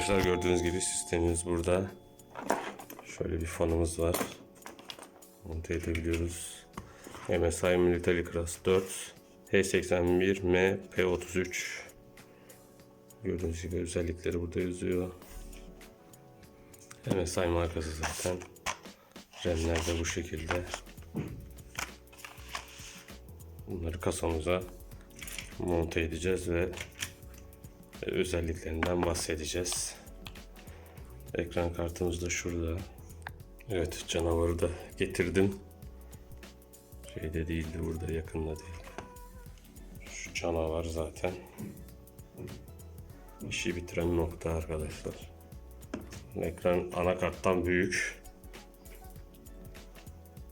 Arkadaşlar gördüğünüz gibi sistemimiz burada. Şöyle bir fanımız var. Monte edebiliyoruz. MSI Military Class 4 H81M P33 Gördüğünüz gibi özellikleri burada yazıyor. MSI markası zaten. RAM'ler de bu şekilde. Bunları kasamıza monte edeceğiz ve özelliklerinden bahsedeceğiz. Ekran kartımız da şurada. Evet canavarı da getirdim. Şeyde değildi burada yakında değil. Şu canavar zaten. İşi bitiren nokta arkadaşlar. Ekran anakarttan büyük.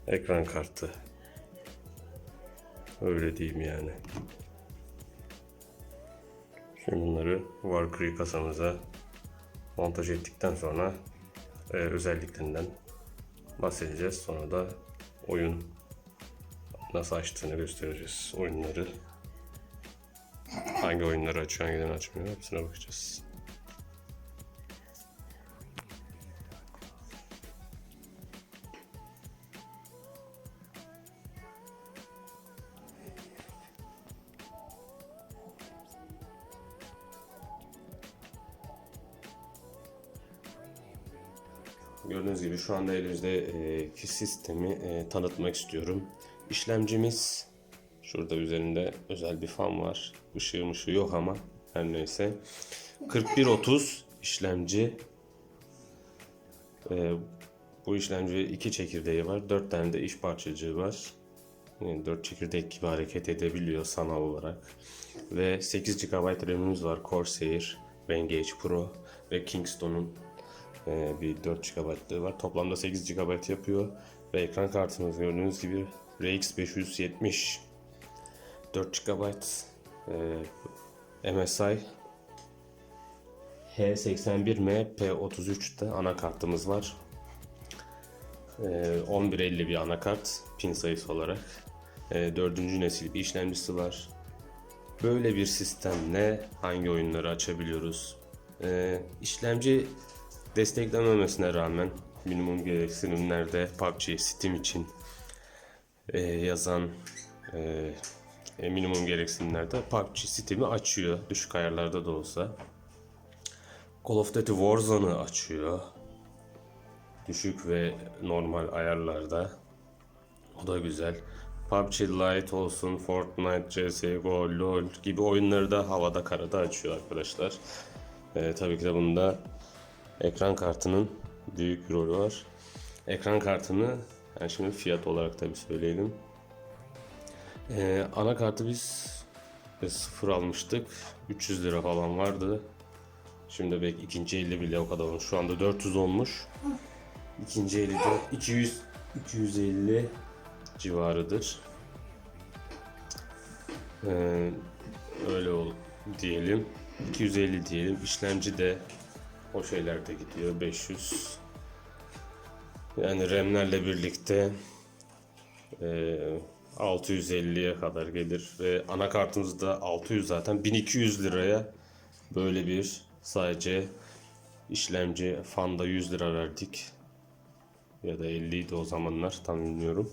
Ekran kartı. Öyle diyeyim yani. Şimdi bunları Warcry kasamıza montaj ettikten sonra e, özelliklerinden bahsedeceğiz. Sonra da oyun nasıl açtığını göstereceğiz. Oyunları hangi oyunları açıyor, hangilerini açmıyor hepsine bakacağız. Gördüğünüz gibi şu anda elimizdeki sistemi e, tanıtmak istiyorum. İşlemcimiz şurada üzerinde özel bir fan var. Işığı mışığı yok ama her neyse. 4130 işlemci. E, bu işlemci iki çekirdeği var. 4 tane de iş parçacığı var. Yani 4 çekirdek gibi hareket edebiliyor sanal olarak. Ve 8 GB RAM'imiz var. Corsair, Vengeance Pro ve Kingston'un ee, bir 4 GB'lığı var. Toplamda 8 GB yapıyor. Ve ekran kartımız gördüğünüz gibi RX 570 4 GB e, MSI H81M P33'te anakartımız var. E, 1150 bir anakart pin sayısı olarak. E, dördüncü nesil bir işlemcisi var. Böyle bir sistemle hangi oyunları açabiliyoruz? E, işlemci desteklememesine rağmen minimum gereksinimlerde PUBG, Steam için e, yazan e, e, minimum gereksinimlerde PUBG Steam'i açıyor. Düşük ayarlarda da olsa. Call of Duty Warzone'ı açıyor. Düşük ve normal ayarlarda. O da güzel. PUBG Lite olsun, Fortnite, CSGO, LoL gibi oyunları da havada karada açıyor arkadaşlar. E, tabii ki de bunda ekran kartının büyük bir rolü var. Ekran kartını yani şimdi fiyat olarak tabi söyleyelim. Ee, anakartı biz e, sıfır almıştık. 300 lira falan vardı. Şimdi belki ikinci eli bile o kadar olmuş. Şu anda 400 olmuş. İkinci eli de 200 250 civarıdır. Ee, öyle ol diyelim. 250 diyelim. İşlemci de o şeyler de gidiyor 500. Yani RAM'lerle birlikte e, 650'ye kadar gelir ve anakartımız da 600 zaten 1200 liraya böyle bir sadece işlemci fanda 100 lira verdik ya da 50 idi o zamanlar tam bilmiyorum.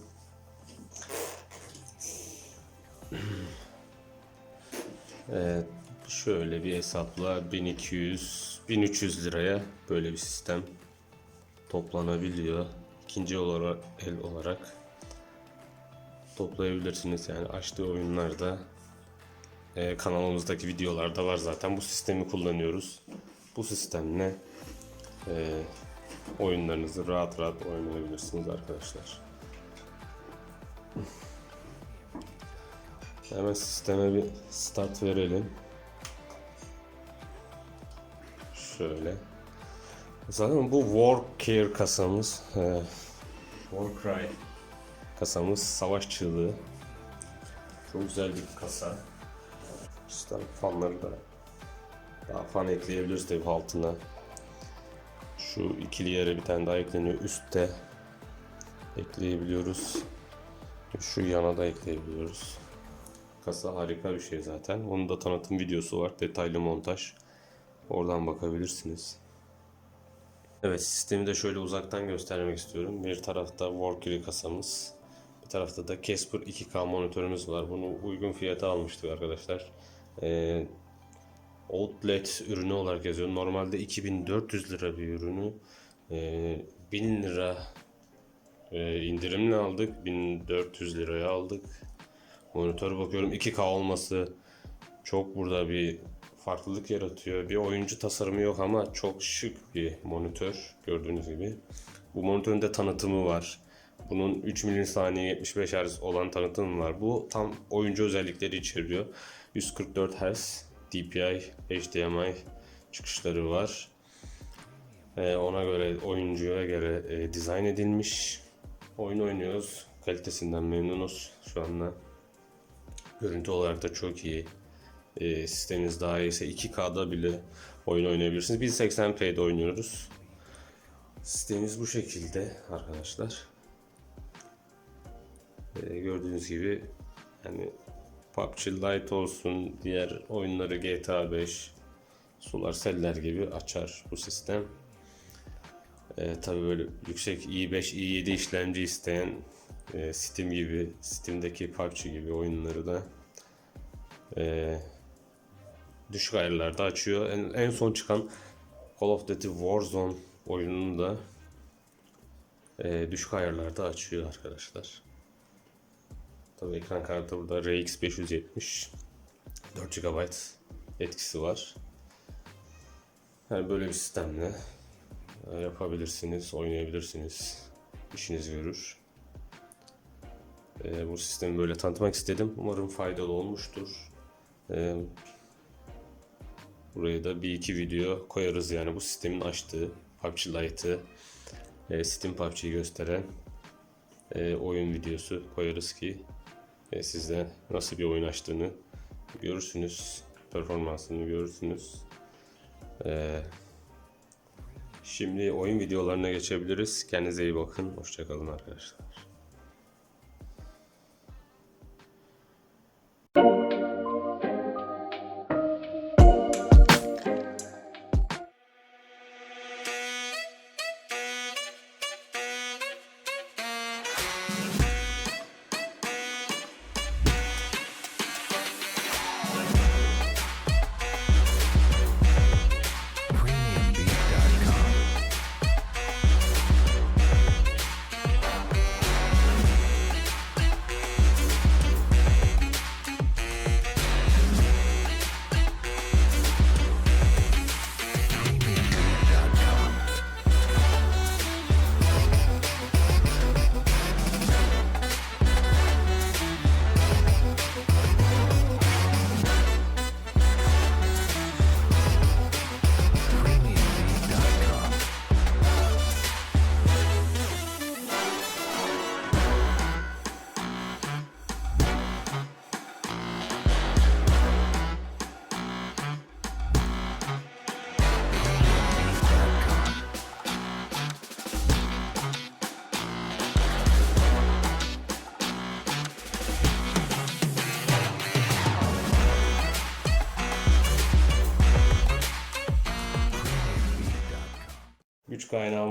Evet, şöyle bir hesapla 1200 1300 liraya böyle bir sistem toplanabiliyor. İkinci olarak el olarak toplayabilirsiniz. Yani açtığı oyunlarda e, kanalımızdaki videolarda var zaten. Bu sistemi kullanıyoruz. Bu sistemle e, oyunlarınızı rahat rahat oynayabilirsiniz arkadaşlar. Hemen sisteme bir start verelim. Şöyle. Zaten bu War Care kasamız. E, Warcry kasamız savaş çığlığı. Çok güzel bir kasa. İşte fanları da daha fan ekleyebiliriz tabi altına. Şu ikili yere bir tane daha ekleniyor. Üstte ekleyebiliyoruz. Şu yana da ekleyebiliyoruz. Kasa harika bir şey zaten. Onun da tanıtım videosu var. Detaylı montaj. Oradan bakabilirsiniz. Evet sistemi de şöyle uzaktan göstermek istiyorum. Bir tarafta Valkyrie kasamız. Bir tarafta da Casper 2K monitörümüz var. Bunu uygun fiyata almıştık arkadaşlar. Ee, outlet ürünü olarak yazıyor. Normalde 2400 lira bir ürünü e, 1000 lira e, indirimle aldık. 1400 liraya aldık. Monitör bakıyorum 2K olması çok burada bir farklılık yaratıyor. Bir oyuncu tasarımı yok ama çok şık bir monitör gördüğünüz gibi. Bu monitörün de tanıtımı var. Bunun 3 milisaniye 75 Hz olan tanıtımı var. Bu tam oyuncu özellikleri içeriyor. 144 Hz DPI, HDMI çıkışları var. Ee, ona göre oyuncuya göre e, dizayn edilmiş. Oyun oynuyoruz. Kalitesinden memnunuz şu anda. Görüntü olarak da çok iyi. E, sisteminiz daha iyiyse 2K'da bile oyun oynayabilirsiniz. Biz 80p'de oynuyoruz. Sistemimiz bu şekilde arkadaşlar. E, gördüğünüz gibi yani PUBG Lite olsun, diğer oyunları GTA 5, Solar Cell'ler gibi açar bu sistem. E, tabii böyle yüksek i5, i7 işlemci isteyen e, Steam gibi, Steam'deki PUBG gibi oyunları da e, düşük ayarlarda açıyor. En, en son çıkan Call of Duty Warzone oyununu da e, düşük ayarlarda açıyor arkadaşlar. Tabii ekran kartı burada RX 570 4 GB etkisi var. Yani böyle bir sistemle e, yapabilirsiniz, oynayabilirsiniz. İşiniz görür. E, bu sistemi böyle tanıtmak istedim. Umarım faydalı olmuştur. E, buraya da bir iki video koyarız yani bu sistemin açtığı PUBG Lite'ı e, Steam PUBG'yi gösteren e, oyun videosu koyarız ki e, siz de nasıl bir oyun açtığını görürsünüz. Performansını görürsünüz. E, şimdi oyun videolarına geçebiliriz. Kendinize iyi bakın. Hoşçakalın arkadaşlar.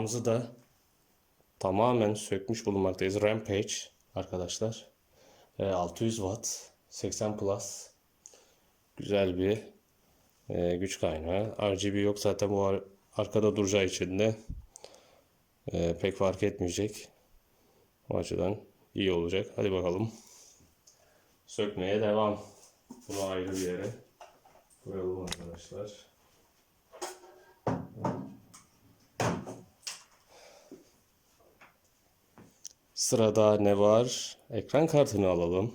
Kaynağımızı da tamamen sökmüş bulunmaktayız. Rampage arkadaşlar. E, 600 watt 80 plus güzel bir e, güç kaynağı. RGB yok zaten bu ar- arkada duracağı için de e, pek fark etmeyecek. O açıdan iyi olacak. Hadi bakalım. Sökmeye devam. Bunu ayrı bir yere koyalım arkadaşlar. Sırada ne var? Ekran kartını alalım.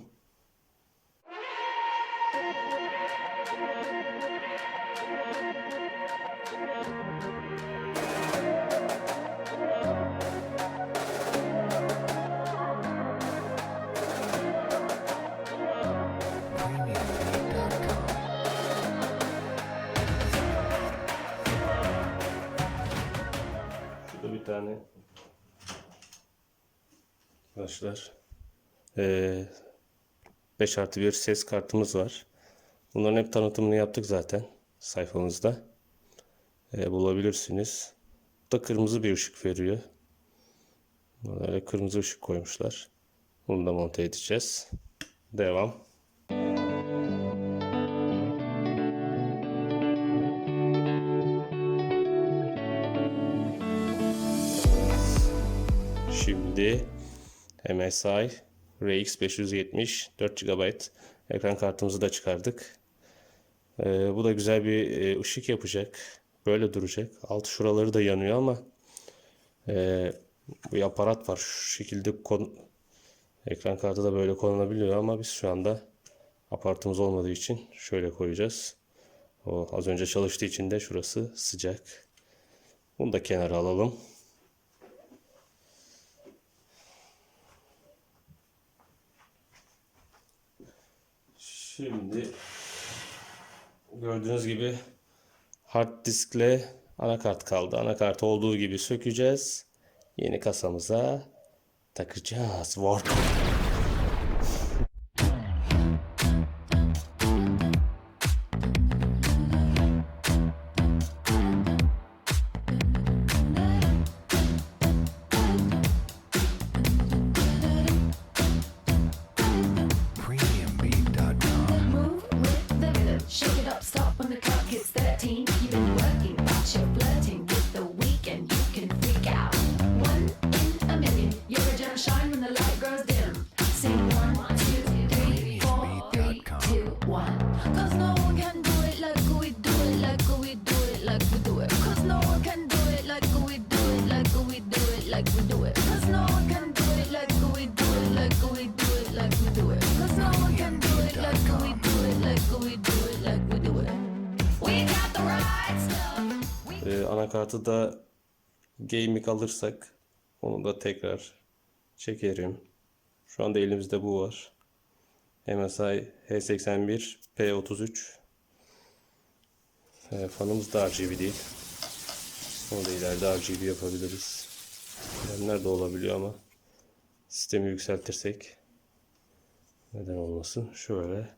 Bir tane arkadaşlar eee 5 artı 1 ses kartımız var. Bunların hep tanıtımını yaptık zaten sayfamızda. e, bulabilirsiniz. Bu da kırmızı bir ışık veriyor. Böyle kırmızı ışık koymuşlar. Bunu da monte edeceğiz. Devam. Şimdi MSI RX 570 4 GB ekran kartımızı da çıkardık. Ee, bu da güzel bir e, ışık yapacak. Böyle duracak. Alt şuraları da yanıyor ama e, bir aparat var. Şu şekilde kon ekran kartı da böyle konulabiliyor ama biz şu anda aparatımız olmadığı için şöyle koyacağız. O az önce çalıştığı için de şurası sıcak. Bunu da kenara alalım. Şimdi gördüğünüz gibi hard diskle anakart kaldı. Anakart olduğu gibi sökeceğiz. Yeni kasamıza takacağız. Warp. Ee, anakartı da gaming alırsak onu da tekrar çekerim. Şu anda elimizde bu var. MSI H81 P33 ee, fanımız da RGB değil. Onu da ileride RGB yapabiliriz. Nerede olabiliyor ama sistemi yükseltirsek neden olmasın. Şöyle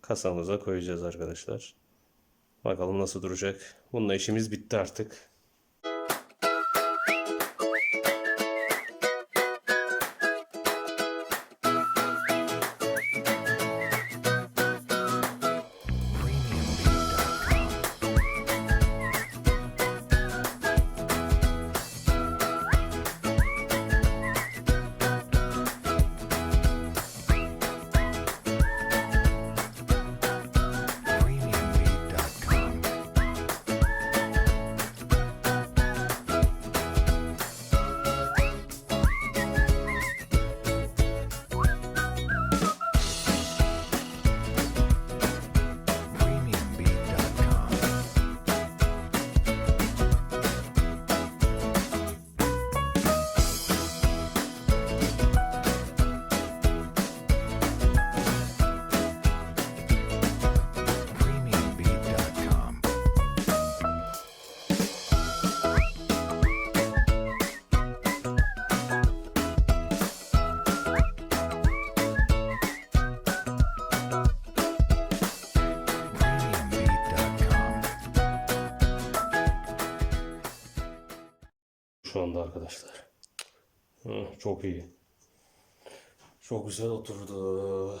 kasamıza koyacağız arkadaşlar. Bakalım nasıl duracak. Bununla işimiz bitti artık. Çok iyi. Çok güzel oturdu.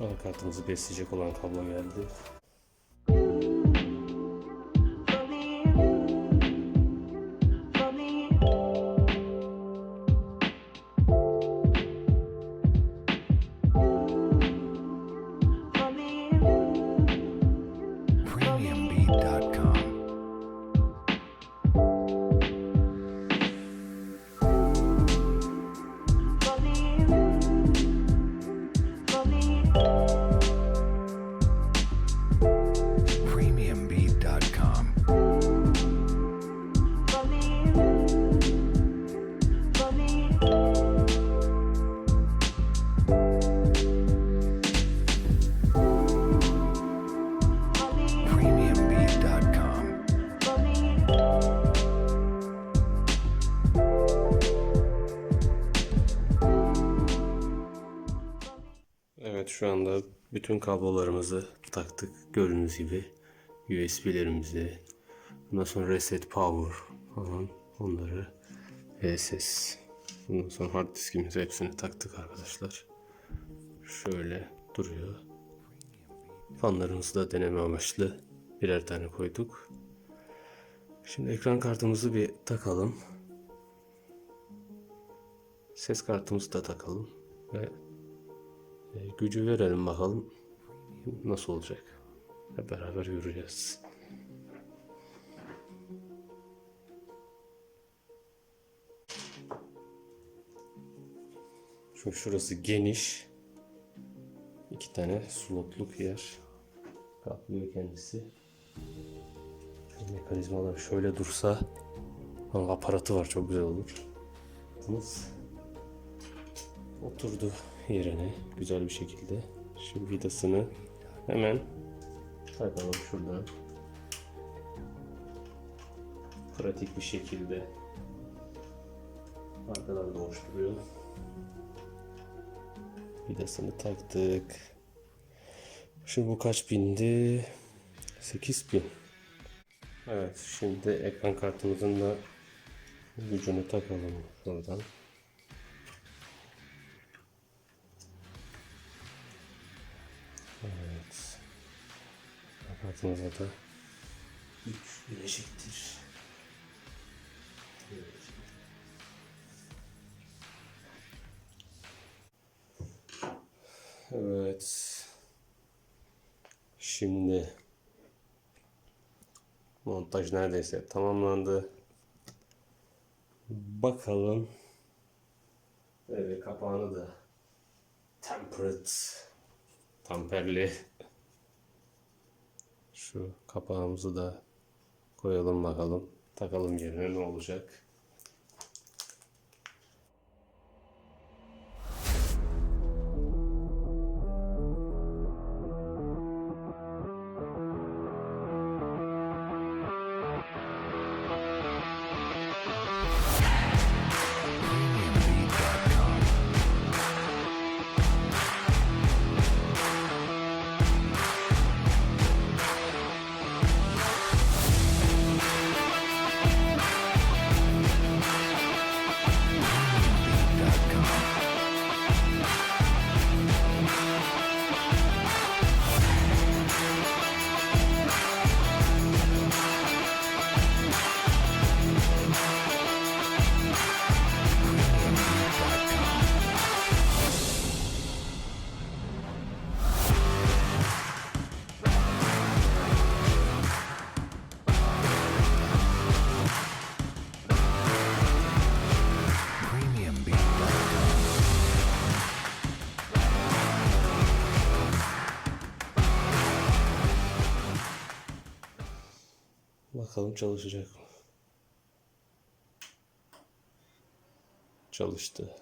Anakartımızı besleyecek olan kablo geldi. Şu anda bütün kablolarımızı taktık. Gördüğünüz gibi USB'lerimizi, ondan sonra reset power falan onları VSS. Ondan sonra hard diskimizi hepsini taktık arkadaşlar. Şöyle duruyor. Fanlarımızı da deneme amaçlı birer tane koyduk. Şimdi ekran kartımızı bir takalım. Ses kartımızı da takalım ve gücü verelim bakalım nasıl olacak. Hep beraber göreceğiz. Çünkü şurası geniş. İki tane slotluk yer. Kaplıyor kendisi. Mekanizmalar şöyle dursa aparatı var çok güzel olur. Oturdu yerine güzel bir şekilde. Şimdi vidasını hemen takalım şuradan. Pratik bir şekilde arkadan da hoş duruyor. Vidasını taktık. Şimdi bu kaç bindi? 8000. Evet şimdi ekran kartımızın da gücünü takalım şuradan. Kartımıza da güç bilecektir. Evet. Şimdi montaj neredeyse tamamlandı. Bakalım. Evet kapağını da temperate tamperli şu kapağımızı da koyalım bakalım. Takalım yerine ne olacak. Bakalım çalışacak mı? Çalıştı.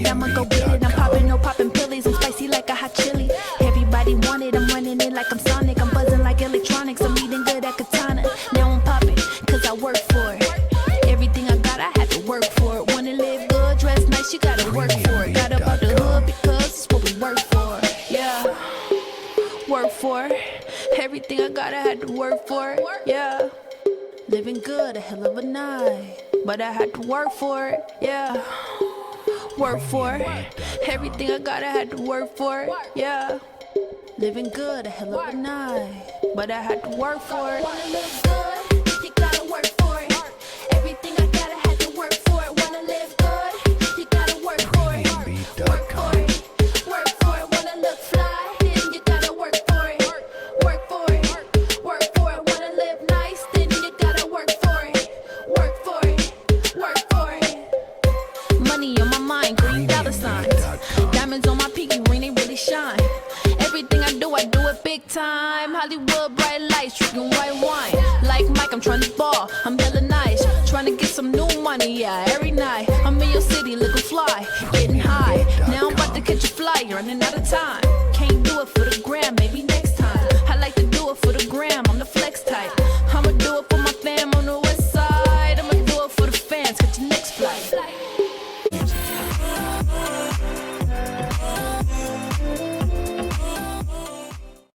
It, I'ma go get it. I'm popping, no popping pillies, I'm spicy like a hot chili. Everybody want it, I'm running it like I'm Sonic. I'm buzzing like electronics, I'm eating good at Katana. Now I'm popping, cause I work for it. Everything I got, I had to work for it. Wanna live good, dress nice, you gotta work for it. Got up out the hood because it's what we work for. Yeah, work for it. Everything I got, I had to work for it. Yeah. Living good, a hell of a night. But I had to work for it, yeah. Work for. Everything I got, I had to work for it, yeah. Living good, a hell of a night. But I had to work for it.